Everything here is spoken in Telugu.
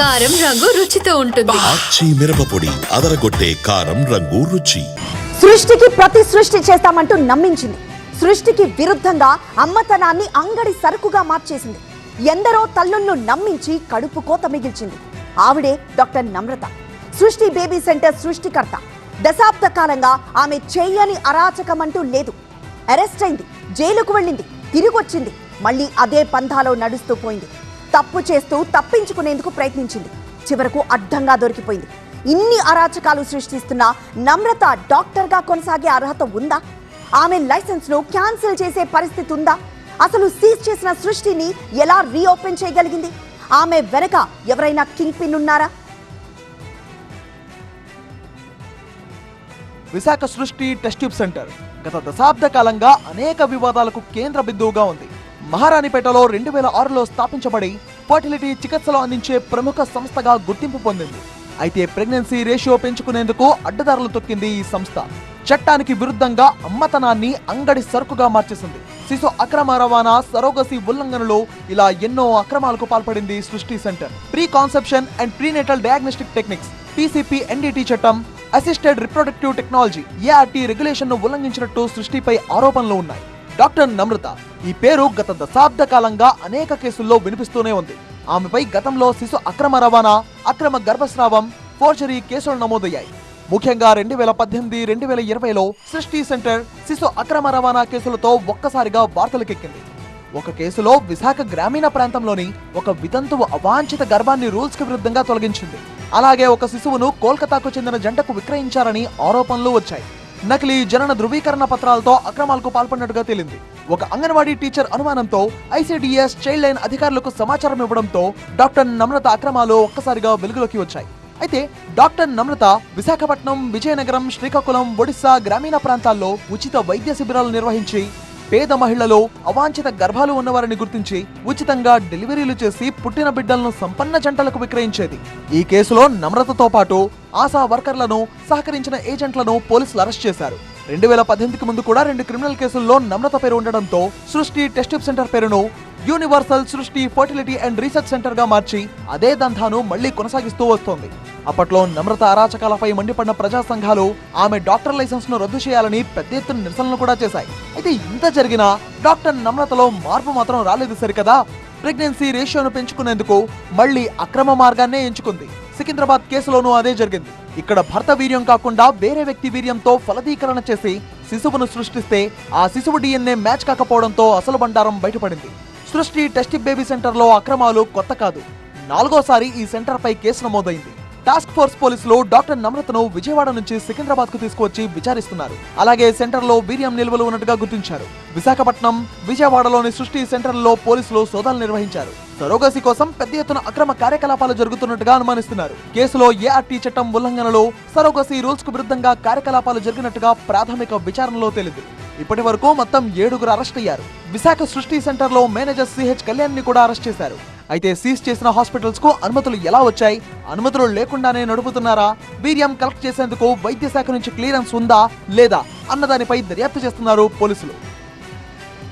కారం రంగు రుచితో ఉంటుంది. ఆచి మిరపపొడి అదరగొట్టే కారం రంగు రుచి. సృష్టికి ప్రతి సృష్టి చేస్తామంటూ నమ్మించింది. సృష్టికి విరుద్ధంగా అమ్మతనాన్ని అంగడి సరుకుగా మార్చేసింది. ఎందరో తల్లులను నమ్మించి కడుపు కోత మిగిల్చింది. ఆవిడే డాక్టర్ నమ్రత. సృష్టి బేబీ సెంటర్ సృష్టికర్త. దశాబ్ద కాలంగా ఆమె చేయని అరాచకం అంటూ లేదు. అరెస్ట్ అయింది జైలుకు వెళ్ళింది తిరిగొచ్చింది. మళ్ళీ అదే పంథాలో నడుస్తూ పోయింది. తప్పు చేస్తూ తప్పించుకునేందుకు ప్రయత్నించింది. చివరకు అడ్డంగా దొరికిపోయింది. ఇన్ని అరాచకాలు సృష్టిస్తున్న నమ్రత డాక్టర్గా కొనసాగే అర్హత ఉందా? ఆమె లైసెన్స్ను క్యాన్సిల్ చేసే పరిస్థితి ఉందా? అసలు సీజ్ చేసిన సృష్టిని ఎలా రీఓపెన్ చేయగలిగింది? ఆమె వెనక ఎవరైనా కింగ్ పిన్ ఉన్నారా? విశాఖ సృష్టి టెస్ట్ ట్యూబ్ సెంటర్. గత దశాబ్ద కాలంగా అనేక వివాదాలకు కేంద్ర బిందువుగా ఉంది. మహారాణిపేటలో రెండు వేల ఆరులో స్థాపించబడి ఫర్టిలిటీ చికిత్సలు అందించే ప్రముఖ సంస్థగా గుర్తింపు పొందింది. అయితే ప్రెగ్నెన్సీ రేషియో పెంచుకునేందుకు అడ్డదారులు తొక్కింది ఈ సంస్థ. చట్టానికి విరుద్ధంగా అమ్మతనాన్ని అంగడి సరుకుగా మార్చేసింది. శిశు అక్రమ రవాణా సరోగసి ఉల్లంఘనలో ఇలా ఎన్నో అక్రమాలకు పాల్పడింది Srushti centre. Pre conception and prenatal diagnostic techniques PCP NDT చట్టం అసిస్టెడ్ రిప్రొడక్టివ్ టెక్నాలజీ ఏఆర్టీ రెగ్యులేషన్ను ఉల్లంఘించినట్టు సృష్టిపై ఆరోపణలు ఉన్నాయి. డాక్టర్ నమ్రత. ఈ పేరు గత దశాబ్ద కాలంగా అనేక కేసుల్లో వినిపిస్తూనే ఉంది. ఆమెపై గతంలో శిశు అక్రమ రవాణా అక్రమ గర్భస్రావం ఫోర్జరీ కేసులు నమోదయ్యాయి. ముఖ్యంగా రెండు వేల పద్దెనిమిది రెండు వేల ఇరవైలో సృష్టి సెంటర్ శిశు అక్రమ రవాణా కేసులతో ఒక్కసారిగా వార్తలకెక్కింది. ఒక కేసులో విశాఖ గ్రామీణ ప్రాంతంలోని ఒక వితంతువు అవాంఛిత గర్భాన్ని రూల్స్కి విరుద్ధంగా తొలగించింది. అలాగే ఒక శిశువును కోల్కతాకు చెందిన జంటకు విక్రయించారని ఆరోపణలు వచ్చాయి. నకిలీ జనన ధృవీకరణ పత్రాలతో అక్రమాలకు పాల్పడినట్టుగా తేలింది. ఒక అంగన్వాడీ టీచర్ అనుమానంతో ఐసీడీఎస్ చైల్డ్ లైన్ అధికారులకు సమాచారం ఇవ్వడంతో డాక్టర్ నమ్రత అక్రమాలు ఒక్కసారిగా వెలుగులోకి వచ్చాయి. అయితే డాక్టర్ నమ్రత విశాఖపట్నం విజయనగరం శ్రీకాకుళం ఒడిశా గ్రామీణ ప్రాంతాల్లో ఉచిత వైద్య శిబిరాలు నిర్వహించి పేద మహిళలు అవాంఛిత గర్భాలు ఉన్నవారిని గుర్తించి ఉచితంగా డెలివరీలు చేసి పుట్టిన బిడ్డలను సంపన్న జంటలకు విక్రయించేది. ఈ కేసులో నమ్రతతో పాటు ఆశా వర్కర్లను సహకరించిన ఏజెంట్లను పోలీసులు అరెస్ట్ చేశారు. రెండు వేల పద్దెనిమిదికి ముందు కూడా రెండు క్రిమినల్ కేసుల్లో నమ్రత పేరు ఉండడంతో సృష్టి టెస్ట్ సెంటర్ పేరును universal Srushti fertility and research సెంటర్గా మార్చి అదే దంధాను మళ్ళీ కొనసాగిస్తూ వస్తోంది. అప్పట్లో నమ్రత అరాచకాలపై మండిపడిన ప్రజా సంఘాలు ఆమె డాక్టర్ లైసెన్స్ను రద్దు చేయాలని పెద్ద ఎత్తున నిరసనలు కూడా చేశాయి. అయితే ఇంత జరిగినా డాక్టర్ నమ్రతలో మార్పు మాత్రం రాలేదు సరికదా? ప్రెగ్నెన్సీ రేషియోను పెంచుకునేందుకు మళ్ళీ అక్రమ మార్గాన్నే ఎంచుకుంది. సికింద్రాబాద్ కేసులోనూ అదే జరిగింది. ఇక్కడ భర్త వీర్యం కాకుండా వేరే వ్యక్తి వీర్యంతో ఫలదీకరణ చేసి శిశువును సృష్టిస్తే ఆ శిశువు డిఎన్ఏ మ్యాచ్ కాకపోవడంతో అసలు బండారం బయటపడింది. సృష్టి టెస్ట్ బేబీ సెంటర్లో అక్రమాలు కొత్త కాదు. నాలుగోసారి ఈ సెంటర్ పై కేసు నమోదైంది. టాస్క్ ఫోర్స్ పోలీసులు డాక్టర్ నమ్రతను విజయవాడ నుంచి సికింద్రాబాద్కు తీసుకువచ్చి విచారిస్తున్నారు. అలాగే సెంటర్లో వీర్యం నిల్వలు ఉన్నట్టుగా గుర్తించారు. విశాఖపట్నం విజయవాడలోని సృష్టి సెంటర్లలో పోలీసులు సోదాలు నిర్వహించారు. సరోగసి కోసం పెద్ద ఎత్తున అక్రమ కార్యకలాపాలు జరుగుతున్నట్టుగా అనుమానిస్తున్నారు. కేసులో ఏఆర్టీ చట్టం ఉల్లంఘనలో సరోగసి రూల్స్కు విరుద్ధంగా కార్యకలాపాలు జరిగినట్టుగా ప్రాథమిక విచారణలో తేలింది. ఇప్పటి వరకు మొత్తం ఏడుగురు అరెస్ట్ అయ్యారు. విశాఖ సృష్టి సెంటర్లో మేనేజర్ సిహెచ్ కళ్యాణ్ని కూడా అరెస్ట్ చేశారు. అయితే సీజ్ చేసిన హాస్పిటల్స్కు అనుమతులు ఎలా వచ్చాయి? అనుమతులు లేకుండానే నడుపుతున్నారా? వీర్యం కలెక్ట్ చేసేందుకు వైద్య శాఖ నుంచి క్లియరెన్స్ ఉందా లేదా? అన్నదానిపై దర్యాప్తు చేస్తున్నారు పోలీసులు.